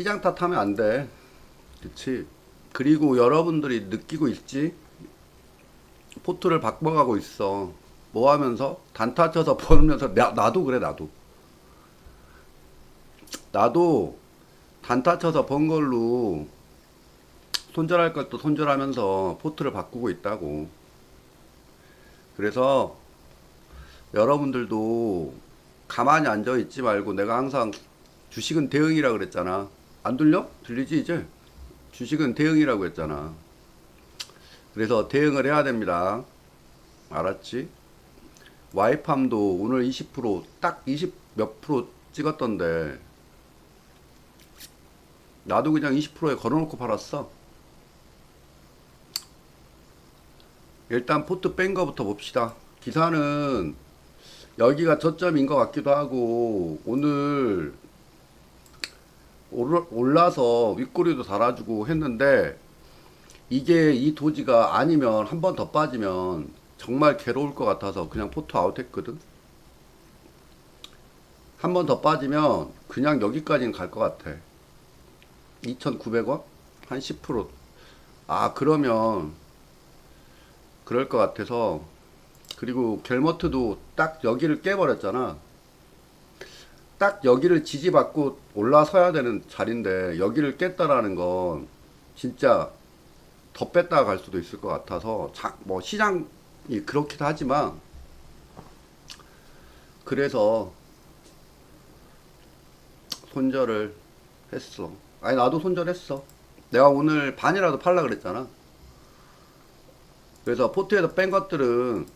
시장 탓하면 안 돼. 그치? 그리고 여러분들이 느끼고 있지? 포트를 바꿔가고 있어. 뭐 하면서? 단타 쳐서 벌면서, 나, 나도 그래, 나도. 나도 단타 쳐서 번 걸로 손절할 것도 손절하면서 포트를 바꾸고 있다고. 그래서 여러분들도 가만히 앉아 있지 말고 내가 항상 주식은 대응이라 그랬잖아. 안 들려? 들리지 이제? 주식은 대응이라고 했잖아. 그래서 대응을 해야 됩니다. 알았지? 와이팜도 오늘 20%딱 20 몇 프로 찍었던데 나도 그냥 20%에 걸어놓고 팔았어. 일단 포트 뺀 거부터 봅시다. 기사는 여기가 저점인 것 같기도 하고 오늘 올- 올라서 윗꼬리도 달아주고 했는데 이게 이 도지가 아니면 한 번 더 빠지면 정말 괴로울 것 같아서 그냥 포트 아웃 했거든. 한 번 더 빠지면 그냥 여기까지는 갈 것 같아. 2,900원? 한 10%. 아, 그러면 그럴 것 같아서 그리고 겔머트도 딱 여기를 깨버렸잖아. 딱 여기를 지지받고 올라서야 되는 자리인데 여기를 깼다라는 건 진짜 더 뺐다가 갈 수도 있을 것 같아서 자, 뭐 시장이 그렇기도 하지만 그래서 손절을 했어. 아니 나도 손절했어. 내가 오늘 반이라도 팔라 그랬잖아. 그래서 포트에서 뺀 것들은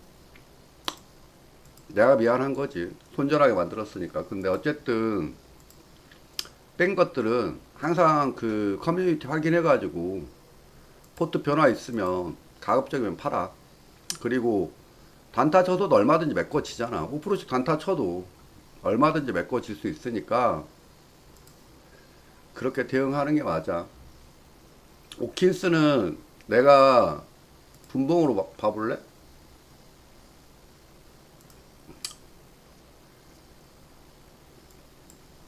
내가 미안한 거지. 손절하게 만들었으니까. 근데 어쨌든 뺀 것들은 항상 그 커뮤니티 확인해가지고 포트 변화 있으면 가급적이면 팔아. 그리고 단타 쳐도 얼마든지 메꿔지잖아. 5%씩 단타 쳐도 얼마든지 메꿔질 수 있으니까 그렇게 대응하는 게 맞아. 오킨스는 내가 분봉으로 봐- 봐볼래?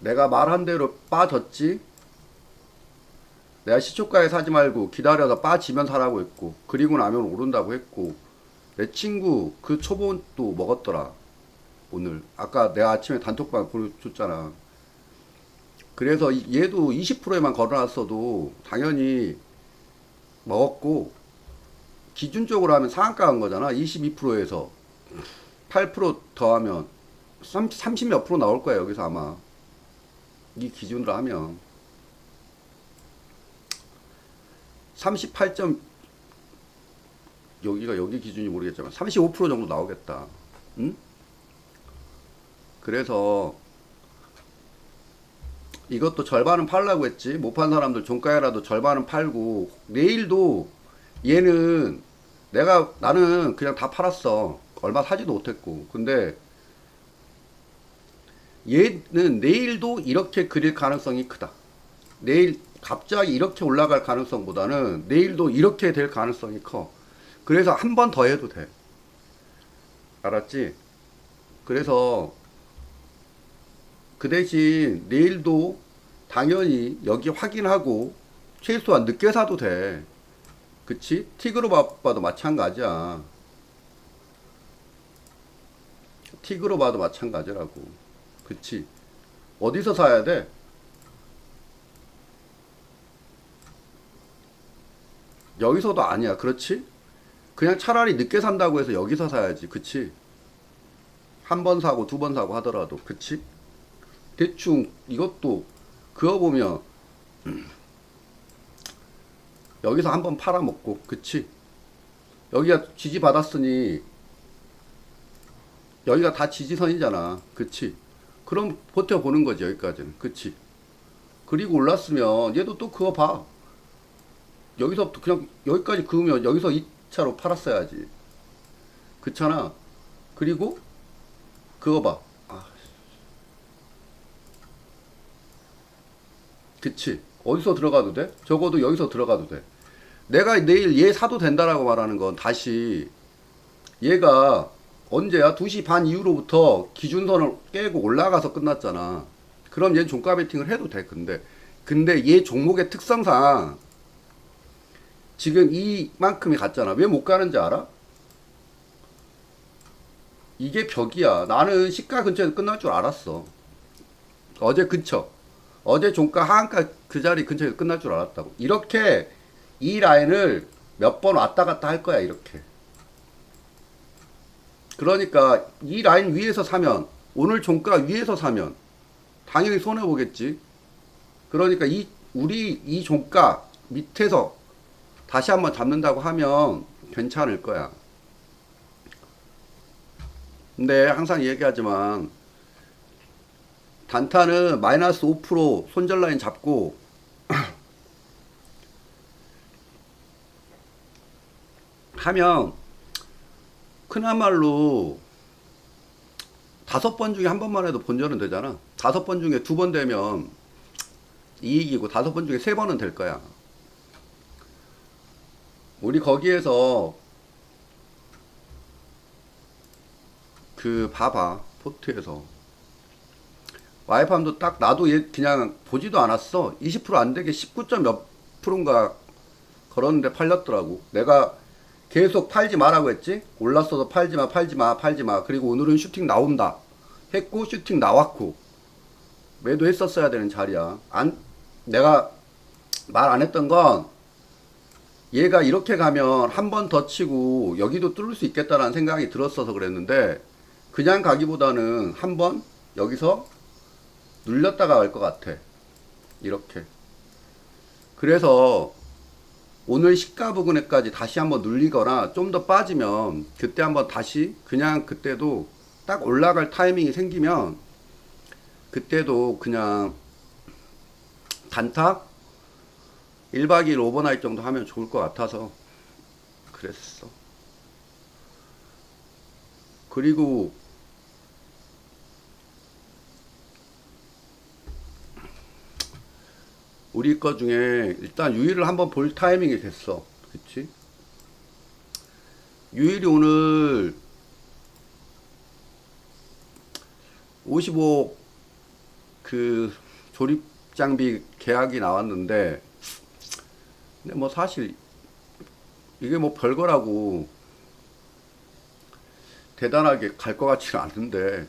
내가 말한 대로 빠졌지? 내가 시초가에 사지 말고 기다려서 빠지면 사라고 했고 그리고 나면 오른다고 했고 내 친구 그 초본도 먹었더라 오늘. 아까 내가 아침에 단톡방 보내줬잖아. 그래서 이- 얘도 20%에만 걸어놨어도 당연히 먹었고 기준적으로 하면 상한가 한 거잖아. 22%에서. 8% 더하면 30몇 프로 나올 거야 여기서 아마 이 기준으로 하면 38점 여기가 여기 기준이 모르겠지만 35% 정도 나오겠다. 응? 그래서 이것도 절반은 팔라고 했지. 못 판 사람들 종가에라도 절반은 팔고 내일도 얘는 내가 나는 그냥 다 팔았어. 얼마 사지도 못했고. 근데 얘는 내일도 이렇게 그릴 가능성이 크다. 내일 갑자기 이렇게 올라갈 가능성보다는 내일도 이렇게 될 가능성이 커. 그래서 한 번 더 해도 돼. 알았지? 그래서 그 대신 내일도 당연히 여기 확인하고 최소한 늦게 사도 돼. 그치? 틱으로 봐- 봐도 마찬가지야. 틱으로 봐도 마찬가지라고. 그치? 어디서 사야 돼? 여기서도 아니야. 그렇지? 그냥 차라리 늦게 산다고 해서 여기서 사야지. 그치? 한 번 사고 두 번 사고 하더라도. 그치? 대충 이것도 그거 보면 여기서 한 번 팔아먹고. 그치? 여기가 지지 받았으니 여기가 다 지지선이잖아. 그치? 그럼 버텨보는 거지, 여기까지는. 그치? 그리고 올랐으면 얘도 또 그거 봐. 여기서부터 그냥 여기까지 그으면 여기서 2차로 팔았어야지. 그렇잖아. 그리고 그거 봐. 아. 그치. 어디서 들어가도 돼? 적어도 여기서 들어가도 돼. 내가 내일 얘 사도 된다라고 말하는 건 다시 얘가 언제야? 2시 반 이후로부터 기준선을 깨고 올라가서 끝났잖아. 그럼 얘는 종가 베팅을 해도 돼. 근데 근데 얘 종목의 특성상 지금 이만큼이 갔잖아. 왜 못 가는지 알아? 이게 벽이야. 나는 시가 근처에서 끝날 줄 알았어. 어제 근처. 어제 종가 하한가 그 자리 근처에서 끝날 줄 알았다고. 이렇게 이 라인을 몇 번 왔다 갔다 할 거야, 이렇게. 그러니까 이 라인 위에서 사면 오늘 종가 위에서 사면 당연히 손해 보겠지. 그러니까 이 우리 이 종가 밑에서 다시 한번 잡는다고 하면 괜찮을 거야. 근데 항상 얘기하지만 단타는 마이너스 5% 손절 라인 잡고 하면 그나말로 다섯 번 중에 한 번만 해도 본전은 되잖아. 다섯 번 중에 두 번 되면 이익이고 다섯 번 중에 세 번은 될 거야. 우리 거기에서 그 봐봐 포트에서 와이팜도 딱 나도 얘 그냥 보지도 않았어 20%안 되게 19. 몇 프로인가 걸었는데 팔렸더라고 내가 계속 팔지 마라고 했지? 올랐어도 팔지 마 팔지 마 팔지 마. 그리고 오늘은 슈팅 나온다. 했고 슈팅 나왔고. 매도했었어야 되는 자리야. 안 내가 말 안 했던 건 얘가 이렇게 가면 한 번 더 치고 여기도 뚫을 수 있겠다라는 생각이 들었어서 그랬는데 그냥 가기보다는 한 번 여기서 눌렸다가 갈 것 같아. 이렇게. 그래서 오늘 시가 부근에까지 다시 한번 눌리거나 좀 더 빠지면 그때 한번 다시 그냥 그때도 딱 올라갈 타이밍이 생기면 그때도 그냥 단타 1박 2일 오버나잇 정도 하면 좋을 것 같아서 그랬어. 그리고 우리 거 중에 일단 유일을 한번 볼 타이밍이 됐어. 그치? 유일이 오늘 55 그 조립 장비 계약이 나왔는데 근데 뭐 사실 이게 뭐 별거라고 대단하게 갈 것 같지는 않은데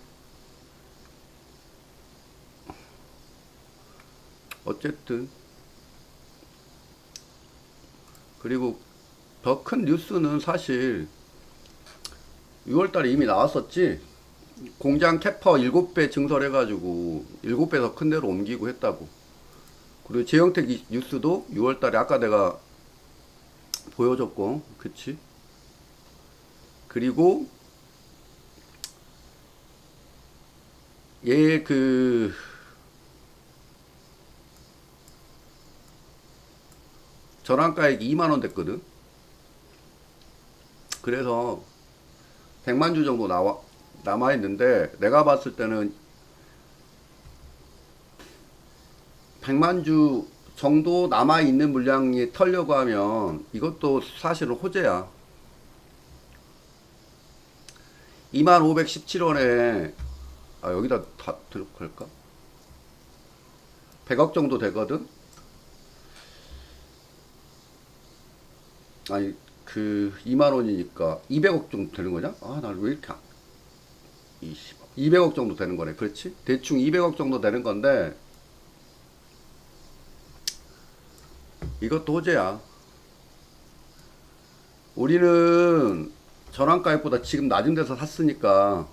어쨌든 그리고 더 큰 뉴스는 사실 6월달에 이미 나왔었지? 공장 캐퍼 7배 증설해가지고 7배 더 큰 데로 옮기고 했다고. 그리고 재영택 이- 뉴스도 6월달에 아까 내가 보여줬고 그치? 그리고 얘그 전환가액이 2만원 됐거든 그래서 100만 주 정도 나와 남아 있는데 내가 봤을 때는 100만 주 정도 남아 있는 물량이 털려고 하면 이것도 사실은 호재야. 2517원에 아 여기다 다 들어갈까? 100억 정도 되거든. 아니 그 2만 원이니까 200억 정도 되는 거냐? 아, 나 왜 이렇게 안... 20억. 200억 정도 되는 거네. 그렇지? 대충 200억 정도 되는 건데 이것도 호재야. 우리는 전환가액보다 지금 낮은 데서 샀으니까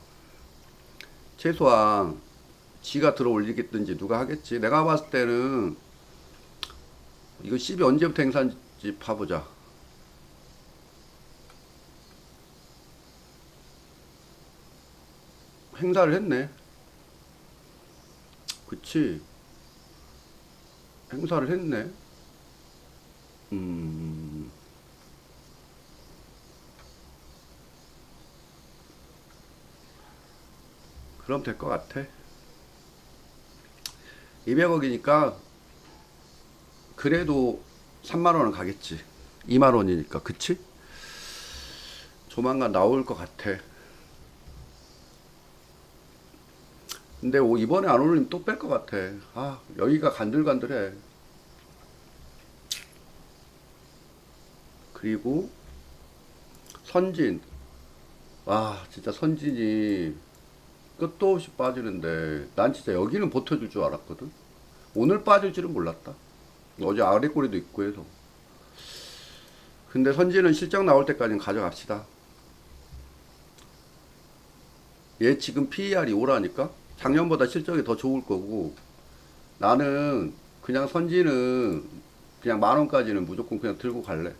최소한 지가 들어 올리겠든지 누가 하겠지. 내가 봤을 때는 이거 10이 언제부터 행사인지 봐보자. 행사를 했네. 그치. 행사를 했네. 음. 그럼 될 것 같아. 200억이니까 그래도 3만 원은 가겠지. 2만 원이니까 그치? 조만간 나올 것 같아. 근데 이번에 안 올리면 또 뺄 것 같아. 아, 여기가 간들간들해. 그리고 선진. 와, 진짜 선진이 끝도 없이 빠지는데 난 진짜 여기는 버텨줄 줄 알았거든. 오늘 빠질 줄은 몰랐다. 어제 아래꼬리도 있고 해서. 근데 선진은 실적 나올 때까지는 가져갑시다. 얘 지금 PER이 오라니까? 작년보다 실적이 더 좋을 거고 나는 그냥 선진은 그냥 만 원까지는 무조건 그냥 들고 갈래.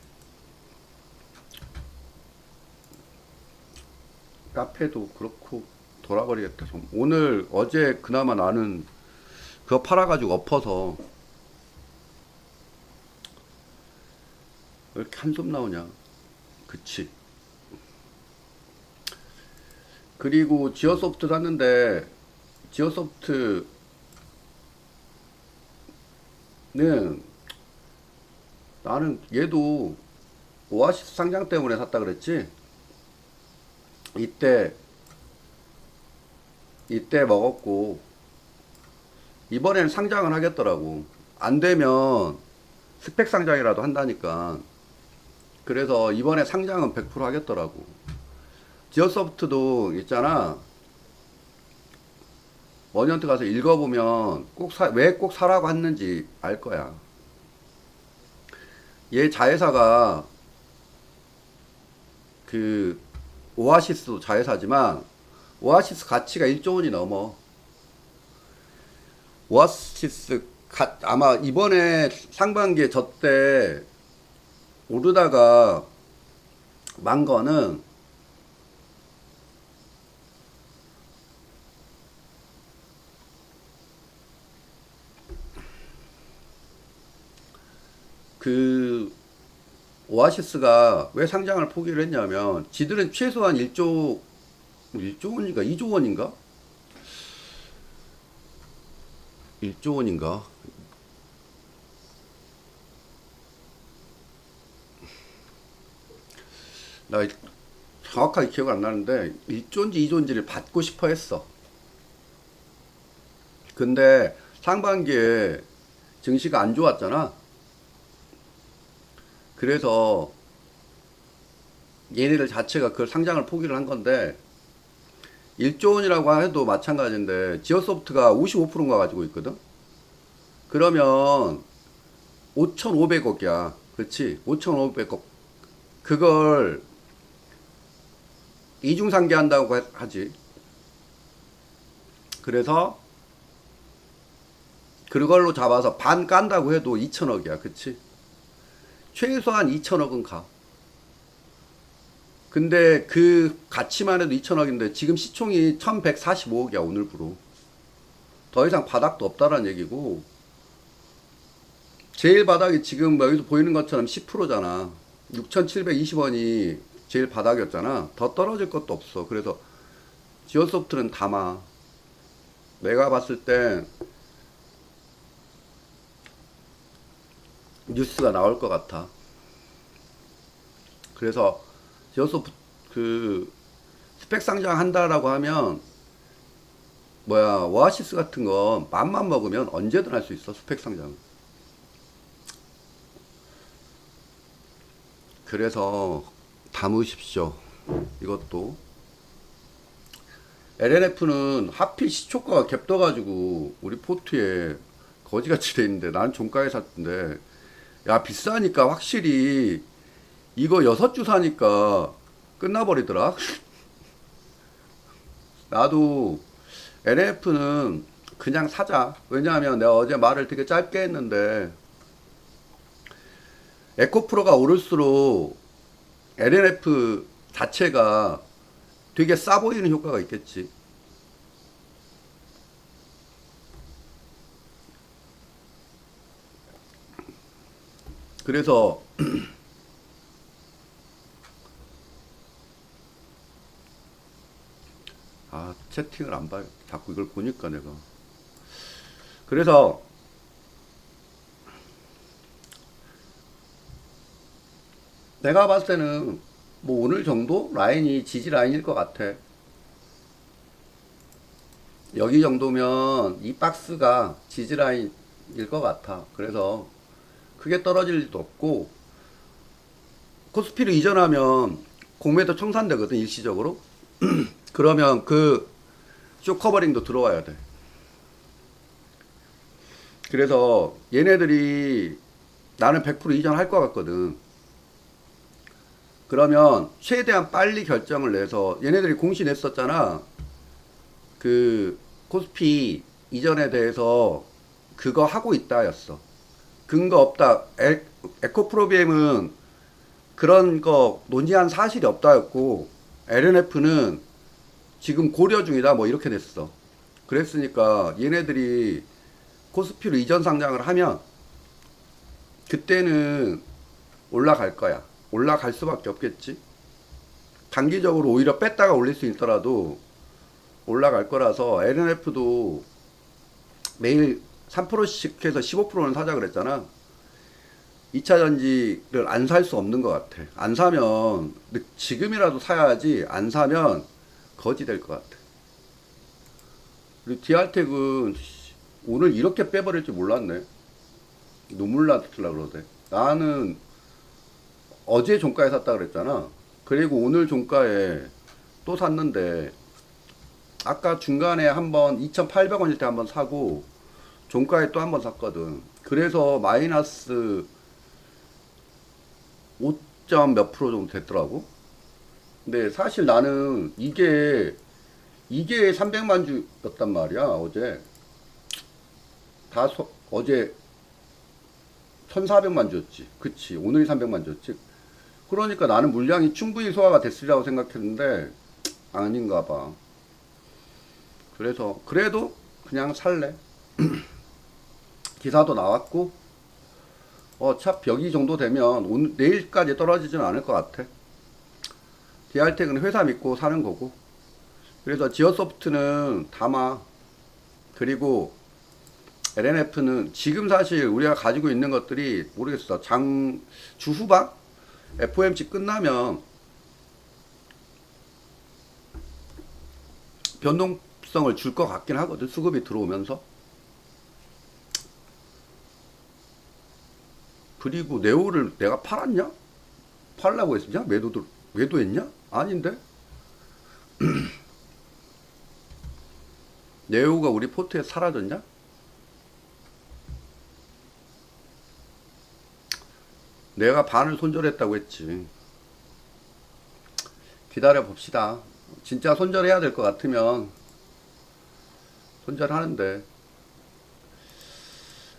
카페도 그렇고 돌아버리겠다. 좀. 오늘 어제 그나마 나는 그거 팔아가지고 엎어서 왜 이렇게 한숨 나오냐? 그치. 그리고 지어소프트 샀는데 지어소프트는 나는 얘도 오아시스 상장 때문에 샀다 그랬지. 이때 이때 먹었고 이번에는 상장을 하겠더라고. 안 되면 스펙 상장이라도 한다니까. 그래서 이번에 상장은 100% 하겠더라고. 지어소프트도 있잖아. 머니언트 가서 읽어보면 꼭왜꼭 사라고 했는지 알 거야. 얘 자회사가 그 오아시스도 자회사지만 오아시스 가치가 1조 원이 넘어. 오아시스 가, 아마 이번에 상반기에 저 때 오르다가 만 거는 그 오아시스가 왜 상장을 포기를 했냐면 지들은 최소한 1조 1조 원인가 2조 원인가 1조 원인가 나 정확하게 기억 안 나는데 1조인지 2조인지를 받고 싶어 했어. 근데 상반기에 증시가 안 좋았잖아. 그래서 얘네들 자체가 그걸 상장을 포기를 한 건데 1조 원이라고 해도 마찬가지인데 지어소프트가 55%인가 가지고 있거든. 그러면 5,500억이야. 그렇지? 5,500억. 그걸 이중 상계 한다고 하지. 그래서 그걸로 잡아서 반 깐다고 해도 2천억이야. 그치? 최소한 2천억은 가. 근데 그 가치만 해도 2천억인데 지금 시총이 1145억이야. 오늘부로. 더 이상 바닥도 없다라는 얘기고 제일 바닥이 지금 뭐 여기서 보이는 것처럼 10%잖아. 6,720원이 제일 바닥이었잖아. 더 떨어질 것도 없어. 그래서 지오소프트는 담아. 내가 봤을 때 뉴스가 나올 것 같아. 그래서 지오소프트 그 스펙 상장 한다라고 하면 뭐야 오아시스 같은 거 맘만 먹으면 언제든 할 수 있어 스펙 상장. 그래서 담으십시오. 이것도. LNF는 하필 시초가가 갭 떠가지고 우리 포트에 거지같이 돼 있는데 난 종가에 샀는데 야 비싸니까 확실히 이거 여섯 주 사니까 끝나버리더라. 나도 LNF는 그냥 사자. 왜냐하면 내가 어제 말을 되게 짧게 했는데 에코프로가 오를수록 LNF 자체가 되게 싸 보이는 효과가 있겠지. 그래서 아 채팅을 안 봐요. 자꾸 이걸 보니까 내가. 그래서 내가 봤을 때는 뭐 오늘 정도 라인이 지지 라인일 것 같아. 여기 정도면 이 박스가 지지 라인일 것 같아. 그래서 크게 떨어질 일도 없고 코스피를 이전하면 공매도 청산되거든 일시적으로. 그러면 그 쇼커버링도 들어와야 돼. 그래서 얘네들이 나는 100% 이전할 것 같거든. 그러면 최대한 빨리 결정을 내서 얘네들이 공시 냈었잖아. 그 코스피 이전에 대해서 그거 하고 있다였어 근거 없다 에, 에코프로비엠은 그런 거 논의한 사실이 없다였고 LNF는 지금 고려 중이다 뭐 이렇게 됐어. 그랬으니까 얘네들이 코스피로 이전 상장을 하면 그때는 올라갈 거야. 올라갈 수밖에 없겠지. 단기적으로 오히려 뺐다가 올릴 수 있더라도 올라갈 거라서 LNF도 매일 3%씩 해서 15%는 사자 그랬잖아. 2차 전지를 안 살 수 없는 것 같아. 안 사면 지금이라도 사야지 안 사면 거지 될 것 같아. 그리고 디알텍은 오늘 이렇게 빼버릴 줄 몰랐네. 눈물 났을라 그러대. 나는 어제 종가에 샀다 그랬잖아. 그리고 오늘 종가에 또 샀는데 아까 중간에 한번 2,800원일 때 한번 사고 종가에 또 한 번 샀거든. 그래서 마이너스 5점 몇 프로 정도 됐더라고. 근데 사실 나는 이게 이게 300만 주였단 말이야 어제. 다 소, 어제 1400만 주였지. 그치. 오늘이 300만 주였지. 그러니까 나는 물량이 충분히 소화가 됐으리라고 생각했는데 아닌가 봐. 그래서 그래도 그냥 살래 기사도 나왔고 어차피 여기 정도 되면 오늘 내일까지 떨어지지는 않을 것 같아. 디알텍은 회사 믿고 사는 거고. 그래서 지어소프트는 담아. 그리고 LNF는 지금 사실 우리가 가지고 있는 것들이 모르겠어. 장 주 후반? FOMC 끝나면 변동성을 줄 것 같긴 하거든 수급이 들어오면서 그리고 네오를 내가 팔았냐? 팔라고 했냐? 매도도 매도했냐? 아닌데? 네오가 우리 포트에 사라졌냐? 내가 반을 손절했다고 했지. 기다려 봅시다. 진짜 손절해야 될 것 같으면 손절하는데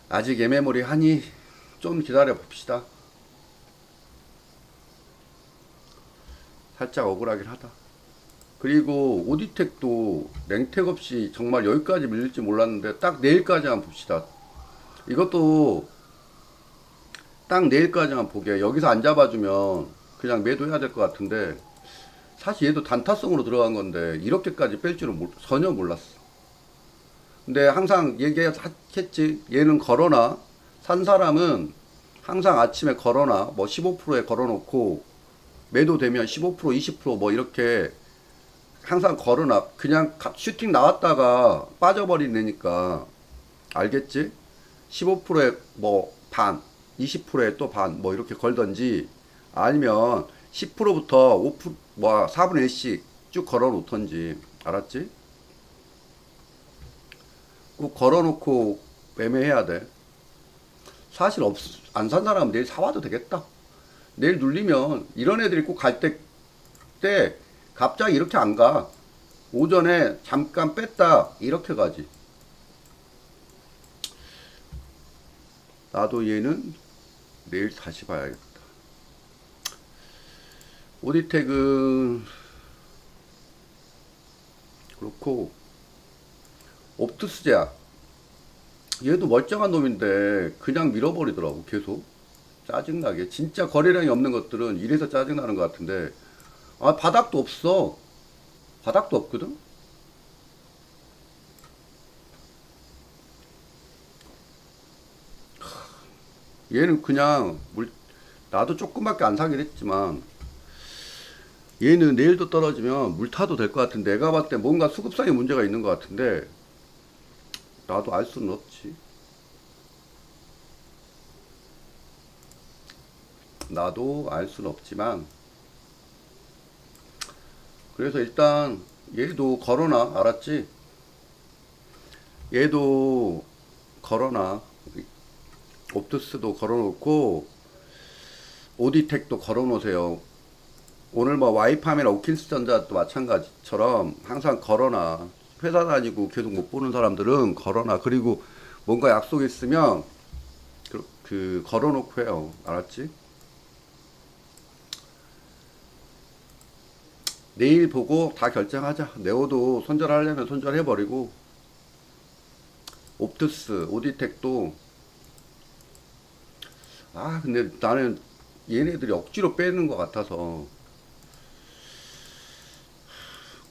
아직 예매물이 하니 좀 기다려 봅시다. 살짝 억울하긴 하다. 그리고 오디텍도 냉택 없이 정말 여기까지 밀릴지 몰랐는데 딱 내일까지만 봅시다. 이것도 딱 내일까지만 보게. 여기서 안 잡아주면 그냥 매도해야 될 것 같은데 사실 얘도 단타성으로 들어간 건데 이렇게까지 뺄 줄은 몰- 전혀 몰랐어. 근데 항상 얘기했지. 얘는 걸어놔. 산 사람은 항상 아침에 걸어놔. 뭐 15%에 걸어놓고 매도되면 15% 20%뭐 이렇게 항상 걸어놔. 그냥 가- 슈팅 나왔다가 빠져버리니까 알겠지? 15%에 뭐 반, 20%에 또 반, 뭐 이렇게 걸던지 아니면 10%부터 5%, 뭐 4분의 1씩 쭉 걸어 놓던지 알았지? 꼭 걸어 놓고 매매해야 돼. 사실 없, 안 산 사람은 내일 사와도 되겠다. 내일 눌리면 이런 애들이 꼭 갈 때, 때 갑자기 이렇게 안 가. 오전에 잠깐 뺐다 이렇게 가지. 나도 얘는 내일 다시 봐야겠다. 오디텍은 그렇고 옵트스제야. 얘도 멀쩡한 놈인데 그냥 밀어버리더라고 계속. 짜증나게. 진짜 거래량이 없는 것들은 이래서 짜증나는 것 같은데. 아 바닥도 없어. 바닥도 없거든? 하, 얘는 그냥 물 나도 조금밖에 안 사긴 했지만 얘는 내일도 떨어지면 물 타도 될 것 같은데 내가 봤을 때 뭔가 수급상의 문제가 있는 것 같은데 나도 알 수는 없지. 나도 알 수는 없지만 그래서 일단 얘도 걸어놔 알았지? 얘도 걸어놔 옵투스도 걸어놓고 오디텍도 걸어놓으세요 오늘 뭐 와이팜이나 오킨스전자도 마찬가지처럼 항상 걸어놔 회사 다니고 계속 못 보는 사람들은 걸어놔 그리고 뭔가 약속 있으면 그, 그 걸어놓고 해요 알았지? 내일 보고 다 결정하자. 네오도 손절하려면 손절해버리고 옵투스, 오디텍도 아 근데 나는 얘네들이 억지로 빼는 것 같아서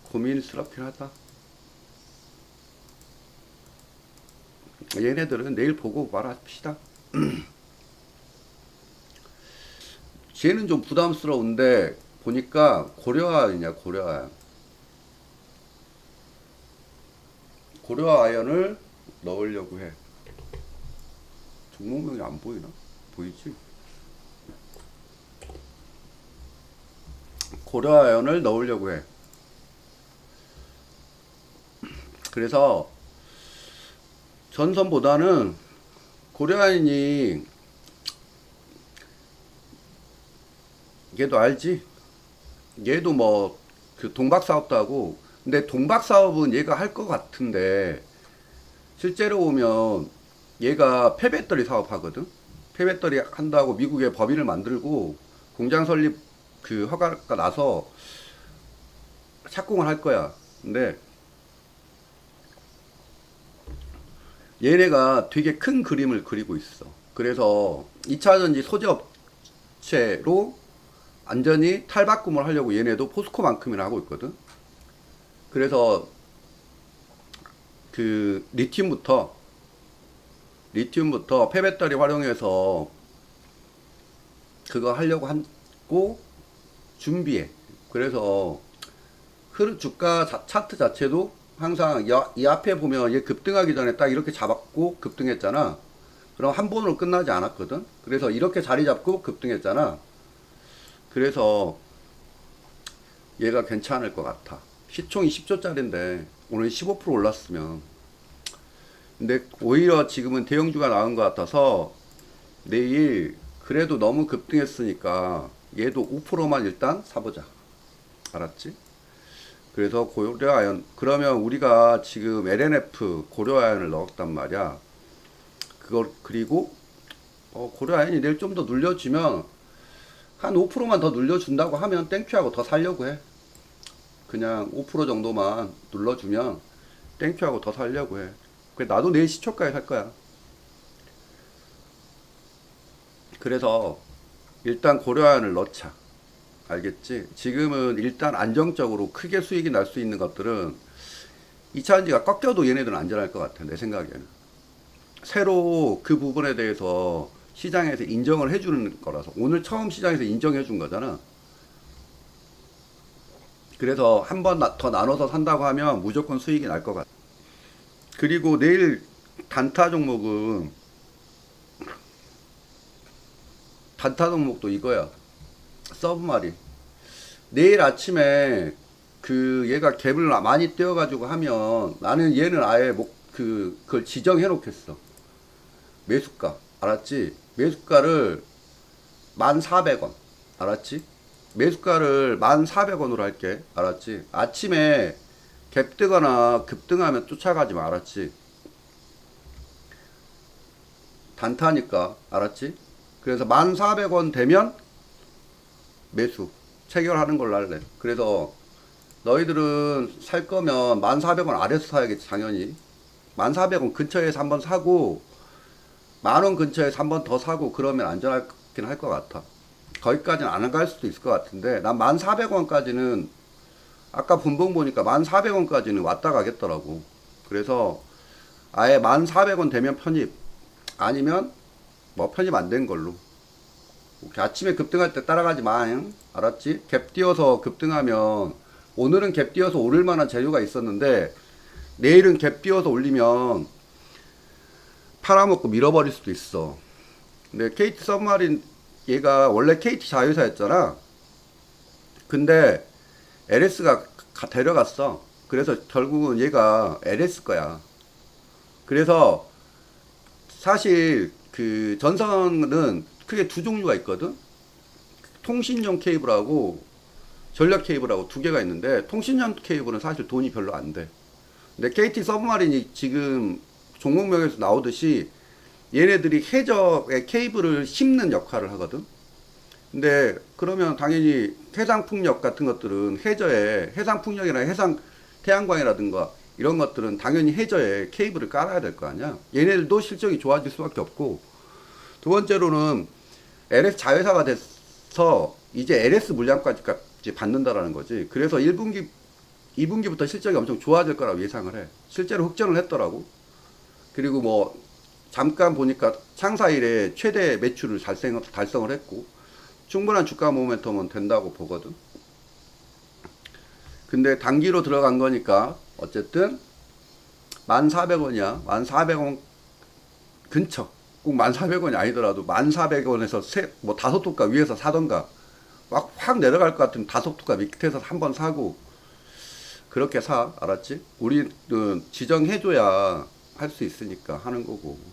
고민스럽긴 하다. 얘네들은 내일 보고 말합시다. 쟤는 좀 부담스러운데 보니까 고려아연이냐 고려아연 고려아연을 넣으려고 해 종목명이 안 보이나? 보이지? 고려아연을 넣으려고 해 그래서 전선보다는 고려아연이 얘도 알지? 얘도 뭐 그 동박 사업도 하고 근데 동박 사업은 얘가 할 것 같은데 실제로 보면 얘가 폐배터리 사업하거든. 폐배터리 한다고 미국에 법인을 만들고 공장 설립 그 허가가 나서 착공을 할 거야. 근데 얘네가 되게 큰 그림을 그리고 있어. 그래서 2차전지 소재 업체로 완전히 탈바꿈을 하려고 얘네도 포스코만큼이나 하고 있거든. 그래서 그 리튬부터 리튬부터 폐배터리 활용해서 그거 하려고 하고 준비해. 그래서 흐르 주가 자- 차트 자체도 항상 여- 이 앞에 보면 얘 급등하기 전에 딱 이렇게 잡았고 급등했잖아. 그럼 한 번으로 끝나지 않았거든. 그래서 이렇게 자리 잡고 급등했잖아. 그래서 얘가 괜찮을 것 같아. 시총이 10조짜리인데 오늘 15% 올랐으면. 근데 오히려 지금은 대형주가 나은 것 같아서 내일 그래도 너무 급등했으니까 얘도 5%만 일단 사보자. 알았지? 그래서 고려아연 그러면 우리가 지금 LNF 고려아연을 넣었단 말이야. 그걸 그리고 어, 고려아연이 내일 좀 더 눌려주면 한 5%만 더 눌려준다고 하면 땡큐하고 더 살려고 해. 그냥 5% 정도만 눌러주면 땡큐하고 더 살려고 해. 그래 나도 내일 시초가에 살 거야. 그래서 일단 고려안을 넣자. 알겠지? 지금은 일단 안정적으로 크게 수익이 날 수 있는 것들은 2차전지가 꺾여도 얘네들은 안전할 것 같아. 내 생각에는. 새로 그 부분에 대해서 시장에서 인정을 해주는 거라서 오늘 처음 시장에서 인정해 준 거잖아. 그래서 한 번 더 나눠서 산다고 하면 무조건 수익이 날 것 같아. 그리고 내일 단타 종목은 단타 종목도 이거야. 서브마린. 내일 아침에 그 얘가 갭을 많이 떼어가지고 하면 나는 얘는 아예 목 그 그걸 지정해 놓겠어. 매수가 알았지? 매수가를 1,400원 알았지? 매수가를 1,400원으로 할게 알았지? 아침에 갭 뜨거나 급등하면 쫓아가지 마 알았지? 단타니까 알았지? 그래서 1,400원 되면 매수 체결하는 걸로 할래 그래서 너희들은 살 거면 1,400원 아래서 사야겠지 당연히 1,400원 근처에서 한번 사고 만원 근처에서 한번 더 사고 그러면 안전하긴 할 것 같아. 거기까지는 안 갈 수도 있을 것 같은데 난 1,400원까지는 아까 분봉 보니까 1,400원까지는 왔다 가겠더라고. 그래서 아예 1,400원 되면 편입 아니면 뭐 편입 안 된 걸로. 아침에 급등할 때 따라가지 마. 응? 알았지? 갭 띄어서 급등하면 오늘은 갭 띄어서 오를 만한 재료가 있었는데 내일은 갭 띄어서 올리면 팔아먹고 밀어버릴 수도 있어. 근데 KT 서브마린 얘가 원래 KT 자회사였잖아. 근데 LS가 데려갔어. 그래서 결국은 얘가 LS 거야. 그래서 사실 그 전선은 크게 두 종류가 있거든. 통신용 케이블하고 전력 케이블하고 두 개가 있는데 통신용 케이블은 사실 돈이 별로 안 돼. 근데 KT 서브마린이 지금 종목명에서 나오듯이 얘네들이 해저에 케이블을 심는 역할을 하거든. 근데 그러면 당연히 해상 풍력 같은 것들은 해저에 해상 풍력이나 해상 태양광이라든가 이런 것들은 당연히 해저에 케이블을 깔아야 될 거 아니야. 얘네들도 실적이 좋아질 수밖에 없고 두 번째로는 LS 자회사가 돼서 이제 LS 물량까지 받는다라는 거지. 그래서 1분기 2분기부터 실적이 엄청 좋아질 거라고 예상을 해. 실제로 흑전을 했더라고. 그리고 뭐 잠깐 보니까 창사 이래 최대 매출을 달성, 달성을 했고 충분한 주가 모멘텀은 된다고 보거든. 근데 단기로 들어간 거니까 어쨌든 1,400원이야. 1,400원 근처. 꼭 1,400원이 아니더라도 1,400원에서 세, 뭐 다섯 토가 위에서 사던가 막 확 내려갈 것 같으면 다섯 토가 밑에서 한 번 사고 그렇게 사. 알았지? 우리는 지정해줘야 할 수 있으니까 하는 거고.